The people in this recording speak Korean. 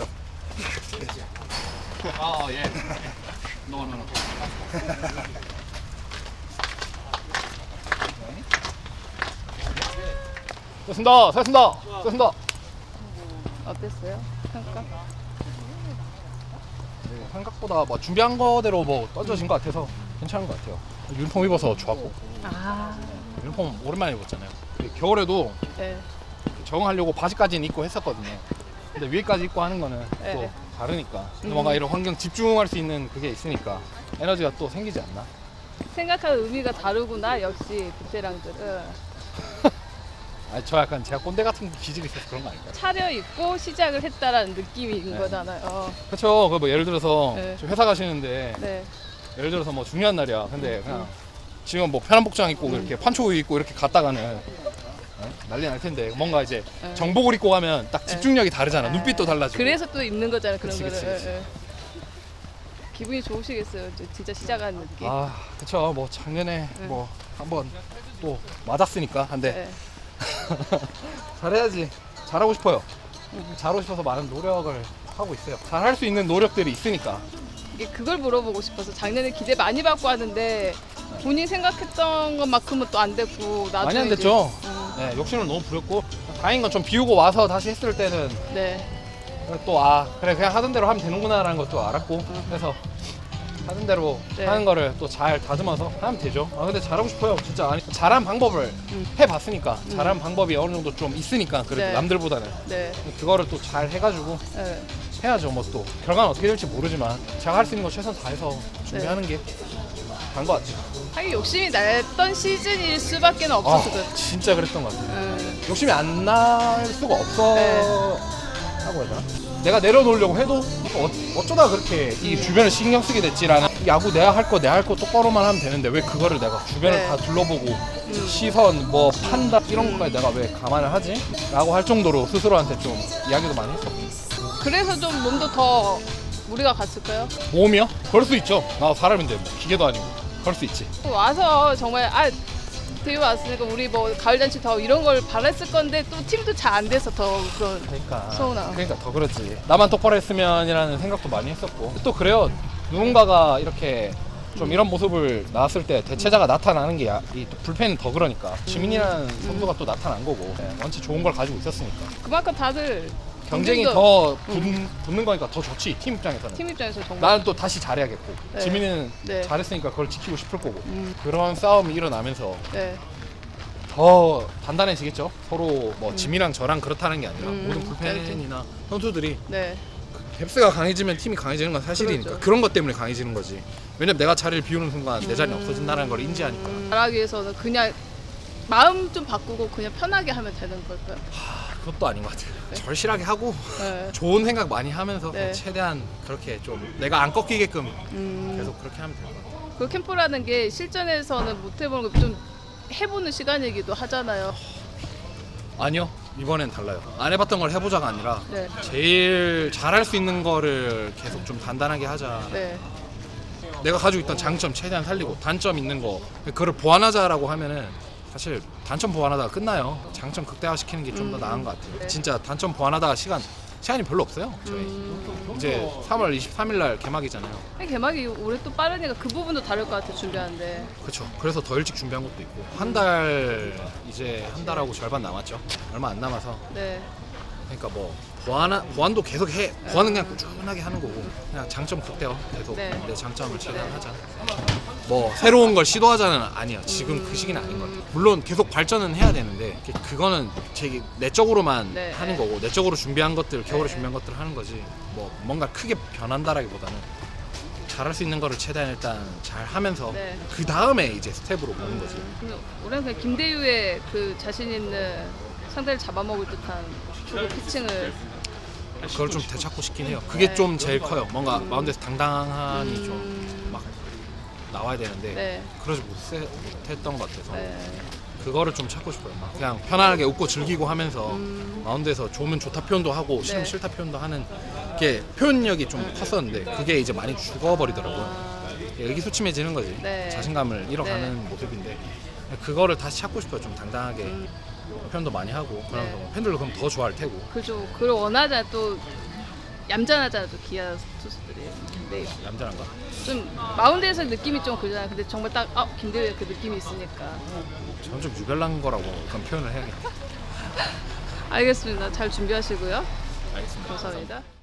of. Oh yeah. No no no. 됐습니다. 됐습니다. 됐습니다. 어땠어요? 평가? 네, 생각보다 뭐 준비한 거대로 뭐 던져진 것 같아서 괜찮은 것 같아요. 유니폼 입어서 좋았고 아, 유니폼 오랜만에 입었잖아요. 겨울에도 네. 적응하려고 바지까지는 입고 했었거든요. 근데 위에까지 입고 하는 거는 네. 또 다르니까. 음. 뭔가 이런 환경 집중할 수 있는 그게 있으니까 에너지가 또 생기지 않나. 생각하는 의미가 다르구나. 역시 베테랑들은 아, 저 약간 제가 꼰대 같은 기질이 있어서 그런 거 아닐까요? 차려입고 시작을 했다라는 느낌인 네. 거잖아요. 그렇죠. 그 뭐 예를 들어서 네. 저 회사 가시는데 네. 예를 들어서 뭐 중요한 날이야. 근데 그냥 지금 뭐 편한 복장 입고 이렇게 판초 입고 이렇게 갔다가는 어? 난리 날 텐데 뭔가 이제 네. 정복을 입고 가면 딱 집중력이 다르잖아. 아. 눈빛도 달라지고. 그래서 또 입는 거잖아요. 그런 그치, 거를. 그치, 그치. 예, 예. 기분이 좋으시겠어요. 저 진짜 시작하는 느낌. 아, 그렇죠. 뭐 작년에 네. 뭐 한번 또 맞았으니까 한데 네. 잘해야지. 잘하고 싶어요. 잘하고 싶어서 많은 노력을 하고 있어요. 잘할 수 있는 노력들이 있으니까. 이게 그걸 물어보고 싶어서 작년에 기대 많이 받고 하는데 본인 생각했던 것만큼은 또 안 됐고 나중에 많이 안 이제- 됐죠. 음, 네, 욕심을 너무 부렸고 다행인 건 좀 비우고 와서 다시 했을 때는 네. 또 아 그래 그냥 하던 대로 하면 되는구나라는 것도 알았고 그래서 하던 대로 네. 하는 거를 또 잘 다듬어서 하면 되죠. 아 근데 잘하고 싶어요. 진짜 아니 잘한 방법을 음. 해봤으니까 잘한 방법이 어느 정도 좀 있으니까 그래도 네. 남들보다는 네. 그거를 또 잘 해가지고 네. 해야죠. 뭐 또 결과는 어떻게 될지 모르지만 제가 할 수 있는 거 최선 다해서 준비하는 게 단것 같아요. 하긴 욕심이 났던 시즌일 수밖에 아 그래. 진짜 그랬던 것 같아요. 음, 욕심이 안 날 수가 없어 네. 하고 해야 되나? 내가 내려놓으려고 해도 어, 어쩌다 그렇게 이 주변을 신경 쓰게 됐지라는 야구 내가 할 거 내가 할 거 똑바로만 하면 되는데 왜 그거를 내가 주변을 네. 다 둘러보고 시선 뭐 판단 이런 것까지 내가 왜 감안을 하지? 라고 할 정도로 스스로한테 좀 이야기도 많이 했었고 그래서 좀 몸도 더 무리가 갔을까요? 몸이요? 그럴 수 있죠 나 사람인데 뭐 기계도 아니고 그럴 수 있지. 와서 정말 아 대회 왔으니까 우리 뭐 가을 잔치 더 이런 걸 바랬을 건데 또 팀도 잘 안 돼서 더 그런 그러니까. 서운하고. 그러니까 더 그렇지. 나만 똑바로 했으면이라는 생각도 많이 했었고. 또 그래요. 누군가가 이렇게 좀 이런 모습을 나왔을 때 대체자가 나타나는 게이 불펜은 더 그러니까. 지민이라는 선수가 또 나타난 거고. 네, 원체 좋은 걸 가지고 있었으니까. 그만큼 다들 경쟁이 경쟁도- 더 붙, 붙는 거니까 더 좋지 팀 입장에서는. 팀 입장에서 정말. 나는 또 다시 잘해야겠고. 네. 지민이는 네. 잘했으니까 그걸 지키고 싶을 거고. 음, 그런 싸움이 일어나면서 네. 더 단단해지겠죠? 서로 뭐 지민이랑 저랑 그렇다는 게 아니라 음, 모든 음, 불펜이나 선수들이 네. 뎁스가 강해지면 팀이 강해지는 건 사실이니까 그렇죠. 그런것 때문에 강해지는 거지. 왜냐면 내가 자리를 비우는 순간 내 자리 음. 없어진다는 걸 인지하니까. 잘하기 위해서는 그냥 마음 좀 바꾸고 그냥 편하게 하면 되는 걸까요? 아, 그것도 아닌 것 같아요 네. 절실하게 하고 네. 좋은 생각 많이 하면서 네. 최대한 그렇게 좀 내가 안 꺾이게끔 음, 계속 그렇게 하면 될 것 같아요 그 캠프라는 게 실전에서는 못 해보는 거 좀 해보는 시간이기도 하잖아요. 아니요 이번엔 달라요 안 해봤던 걸 해보자가 아니라 네. 제일 잘할 수 있는 거를 계속 좀 단단하게 하자 네. 내가 가지고 있던 장점 최대한 살리고 단점 있는 거 그거를 보완하자라고 하면은 사실 단점 보완하다가 끝나요. 장점 극대화 시키는 게 좀 더 음. 나은 것 같아요. 네. 진짜 단점 보완하다가 시간 시간이 별로 없어요. 저희 음, 이제 3월 23일 날 개막이잖아요. 개막이 올해 또 빠르니까 그 부분도 다를 것 같아 준비하는데. 그렇죠. 그래서 더 일찍 준비한 것도 있고 한 달 이제 한 달하고 절반 남았죠. 얼마 안 남아서 네. 그러니까 뭐 보완 보완도 계속 해. 보완은 그냥 꾸준하게 하는 거고 그냥 장점 극대화 계속 네. 내 장점을 최대한 하자. 뭐 새로운 걸 시도하자는 아니야. 지금 그 시기는 아닌 것 같아. 물론 계속 발전은 해야 되는데 그- 그거는 제 내적으로만 네. 하는 거고 내적으로 준비한 것들 겨울에 네. 준비한 것들을 하는 거지. 뭐 뭔가 크게 변한다라기보다는 잘할 수 있는 거를 최대한 일단 잘 하면서 네. 그 다음에 이제 스텝으로 보는 거지. 근데 올해는 그냥 김대유의 그 자신 있는 상대를 잡아먹을 듯한 초구 피칭을 그걸 좀 되찾고 싶긴 해요. 그게 네. 좀 제일 커요. 뭔가 마운드에서 당당하니 좀 음, 막 나와야 되는데 네. 그러지 못해, 못했던 것 같아서 네. 그거를 좀 찾고 싶어요. 막 그냥 편안하게 웃고 즐기고 하면서 음, 마운드에서 좋으면 좋다 표현도 하고 싫으면 네. 싫다 표현도 하는 게 표현력이 좀 컸었는데 그게 이제 많이 죽어버리더라고요. 아, 의기소침해지는 거지. 네. 자신감을 잃어가는 네. 모습인데 그거를 다시 찾고 싶어요. 좀 당당하게 음. 표현도 많이 하고 그러면서 네. 팬들도 그럼 더 좋아할 테고 그죠. 그걸 원하자 또 얌전하잖아 또 기아 투수들이. 근데 얌전한가? 좀 마운드에서 느낌이 좀 그러잖아. 근데 정말 딱 아, 김대휘 그 느낌이 있으니까. 저는 좀 유별난 거라고 그런 표현을 해야겠다. 알겠습니다. 잘 준비하시고요. 알겠습니다. 감사합니다.